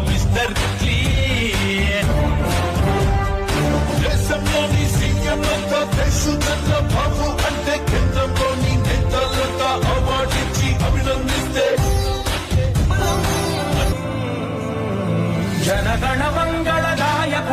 Mister clean దేశంలోని సింగంలో దేశంలో బాబు అంటే కేంద్రంలోని నేతలతో అవార్డిచ్చి అభినందిస్తే జనగణ మంగళ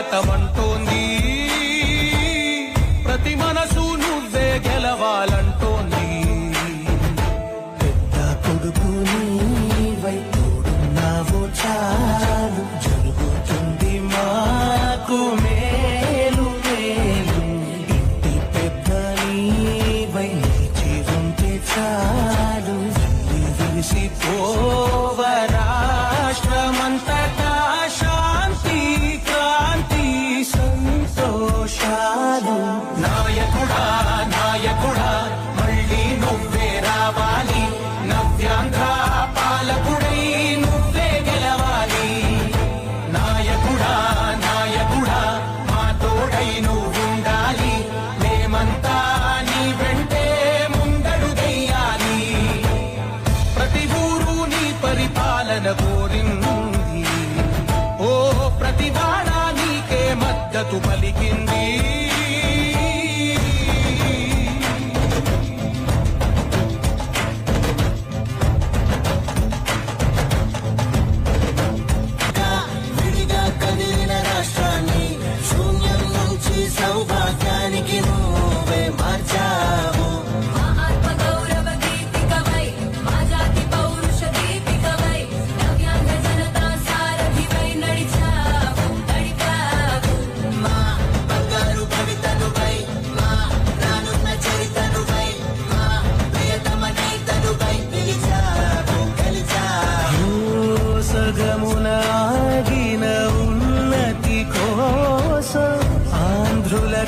ಜಗತ ಹೊಂಟು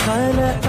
خلق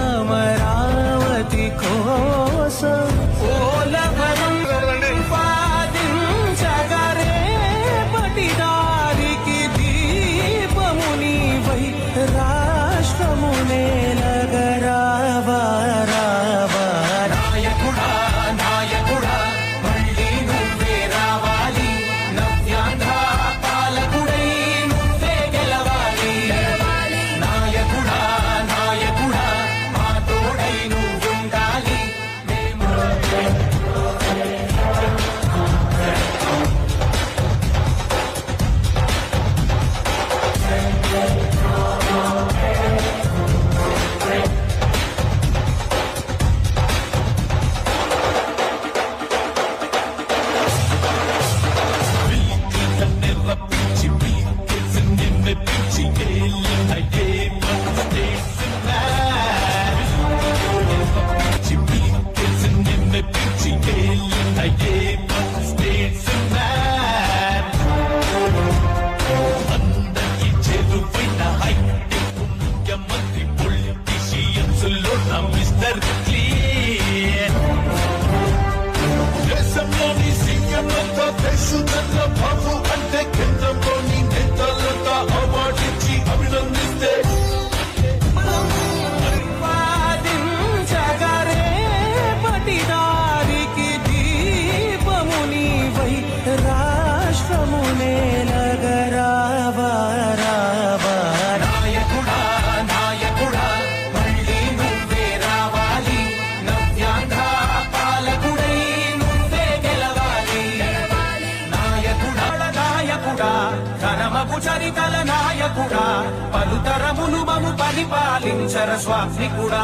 పలుతరములు మము పరిపాలించర స్వామికుడా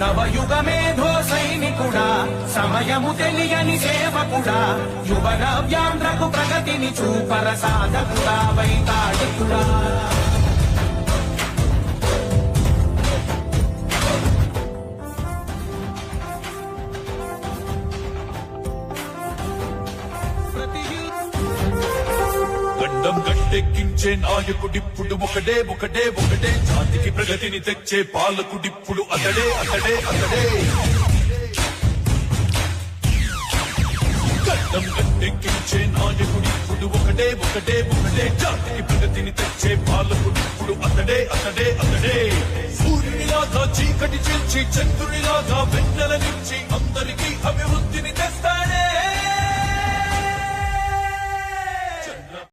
నవయుగ మేధో సైనికుడా సమయము తెలియని సేవకుడా యువ నవ్యాంధ్రకు ప్రగతిని చూపర సాధకుడా వైతాళికుడా. ప్రతి గండం నాయకుడిప్పుడు ఒకడే ఒకడే ఒకడే జాతికి ప్రగతిని తెచ్చే పాలకుడిప్పుడు అతడే అతడే అతడే. గడ్డం గట్టెక్కించే నాయకుడిప్పుడు ఒకటే ఒకటే ఒకటే. జాతికి ప్రగతిని తెచ్చే పాలకుడిప్పుడు అతడే అతడే అతడే. సూర్యునిలాగా చీకటి చేల్చి చంద్రునిలాగా వెన్నెల నుంచి అందరికీ అభివృద్ధిని తెస్తా